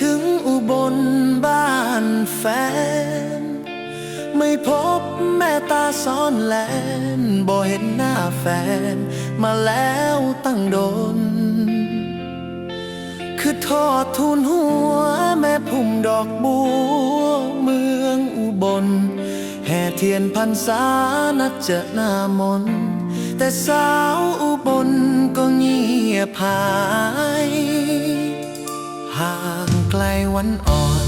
ถึงอุบลบ้านแฟน ไม่พบแม่ตาซ้อนแลนบ่เห็นหน้าแฟน มาแล้วตั้งโดน คือทอดทุนหัวแม่พุ่มดอกบัวเมืองอุบล แห่เทียนพรรษานัดเจอหน้ามน แต่สาวอุบลก็เงียบหาย วันอ่อน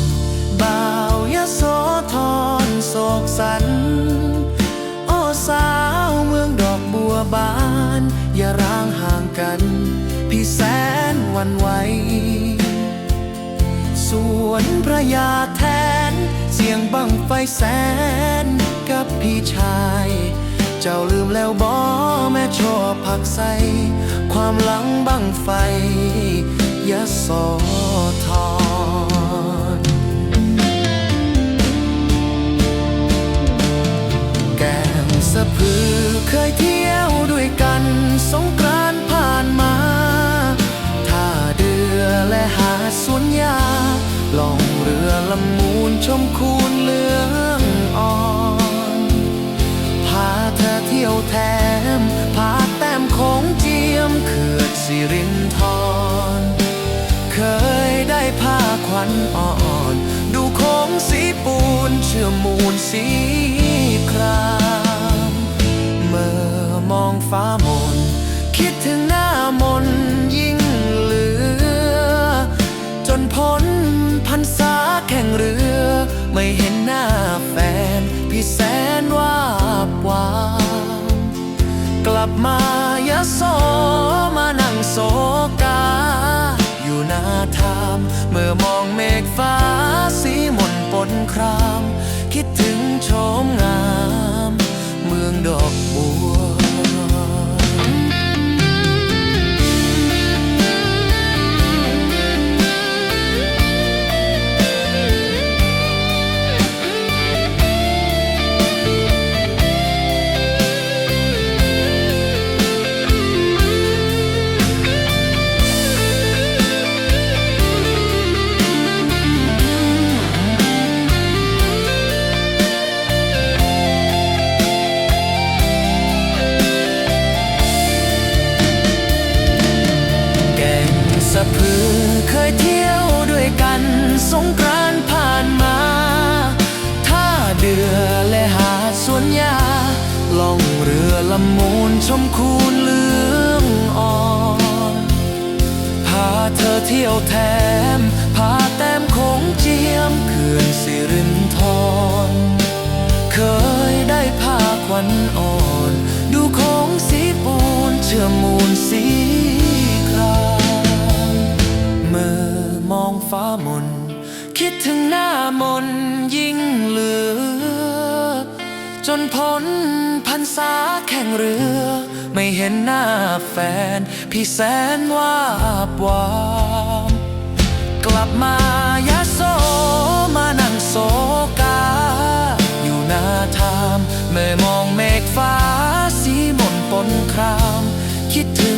บ่าวยโสธรโศกสัน โอ้สาวเมืองดอกบัวบาน อย่าร้างห่างกัน พี่แสนวันไหวสวนพระยาแทน เสียงบังไฟแสนกับพี่ชาย เจ้าลืมแล้วบอแม่ชอบผักใสความหลังบังไฟยะโสธร ชมคูนเหลืองอ่อน พาเธอเที่ยวแถม พาแต้มของเจียมเขื่อนสิรินทรเคยได้ผ้าควันอ่อน ดูโค้งสีปูนเชื่อมมูลสีครา ยโสมานั่งโศกา อยู่หน้าทามเมื่อมองเมฆฟ้าสีหมนปนคราม คิดถึงโฉมงาม เมืองดอกบัว มูลชมคูนเหลืองอ่อนพาเธอเที่ยวแถม พาแต้มของเจียมเขื่อนสิรินทรเคยได้ผ้าควันอ่อน ดูของสีปูนเชื่อมูลสีครามเมื่อมองฟ้ามน คิดถึงหน้ามนยิ่งเหลือ จนพ้นพันษา ข่งเรือ ไม่เห็นหน้าแฟน พี่แสนว่าบวามกลับมายะโสมานั่งโศกา อยู่หน้าทามเมื่อมองเมฆฟ้าสีหมนปนคราม คิดถึง